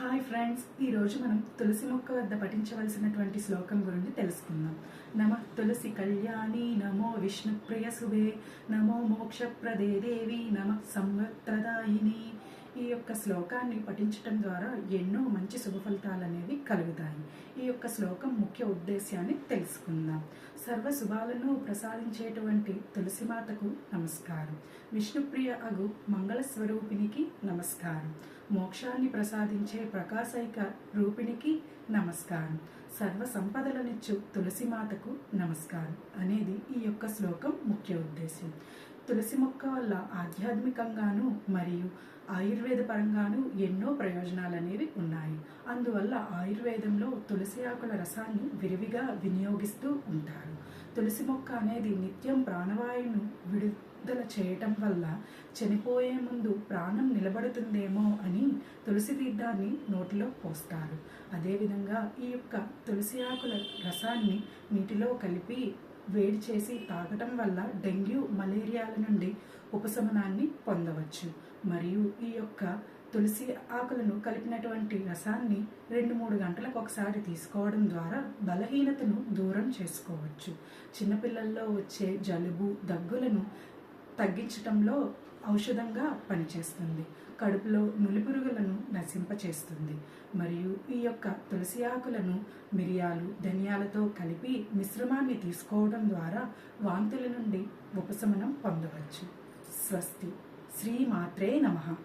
Hi friends ఈరోజు మనం తులసి మొక్క వద్ద పఠించవలసినటువంటి శ్లోకం గురించి తెలుసుకుందాం. నమ తులసి కళ్యాణి నమో విష్ణు ప్రియ శుభే నమో మోక్షప్రదే దేవి నమ సంవత్రదాయిని ఈ యొక్క శ్లోకాన్ని పఠించటం ద్వారా ఎన్నో మంచి శుభ ఫలితాలు అనేవి కలుగుతాయి. ఈ యొక్క శ్లోకం ముఖ్య ఉద్దేశ్యాన్ని తెలుసుకుందాం. సర్వ శుభాలను ప్రసాదించేటువంటి తులసిమాతకు నమస్కారం. విష్ణుప్రియ అగు మంగళ స్వరూపినికి నమస్కారం. మోక్షాన్ని ప్రసాదించే ప్రకాశైక రూపిణికి నమస్కారం. సర్వ సంపదలనిచ్చు తులసిమాతకు నమస్కారం అనేది ఈ యొక్క శ్లోకం ముఖ్య ఉద్దేశం తులసి మొక్క వల్ల ఆధ్యాత్మికంగాను మరియు ఆయుర్వేద పరంగాను ఎన్నో ప్రయోజనాలు అనేవి ఉన్నాయి. అందువల్ల ఆయుర్వేదంలో తులసి ఆకుల రసాన్ని విరివిగా వినియోగిస్తూ ఉంటారు. తులసి మొక్క అనేది నిత్యం ప్రాణవాయువును విడుదల చేయటం వల్ల చనిపోయే ముందు ప్రాణం నిలబడుతుందేమో అని తులసి తీర్థాన్ని నోటిలో పోస్తారు. అదేవిధంగా ఈ యొక్క తులసి ఆకుల రసాన్ని నీటిలో కలిపి వేడి చేసి తాగటం వల్ల డెంగ్యూ మలేరియాల నుండి ఉపశమనాన్ని పొందవచ్చు. మరియు ఈ యొక్క తులసి ఆకులను కలిపినటువంటి రసాన్ని రెండు మూడు గంటలకు ఒకసారి తీసుకోవడం ద్వారా బలహీనతను దూరం చేసుకోవచ్చు. చిన్నపిల్లల్లో వచ్చే జలుబు దగ్గులను తగ్గించటంలో ఔషధంగా పనిచేస్తుంది. కడుపులో నులిపురుగులను నశింపచేస్తుంది. మరియు ఈ యొక్క తులసి ఆకులను మిరియాలు ధనియాలతో కలిపి మిశ్రమాన్ని తీసుకోవడం ద్వారా వాంతుల నుండి ఉపశమనం పొందవచ్చు. స్వస్తి. శ్రీమాత్రే నమః.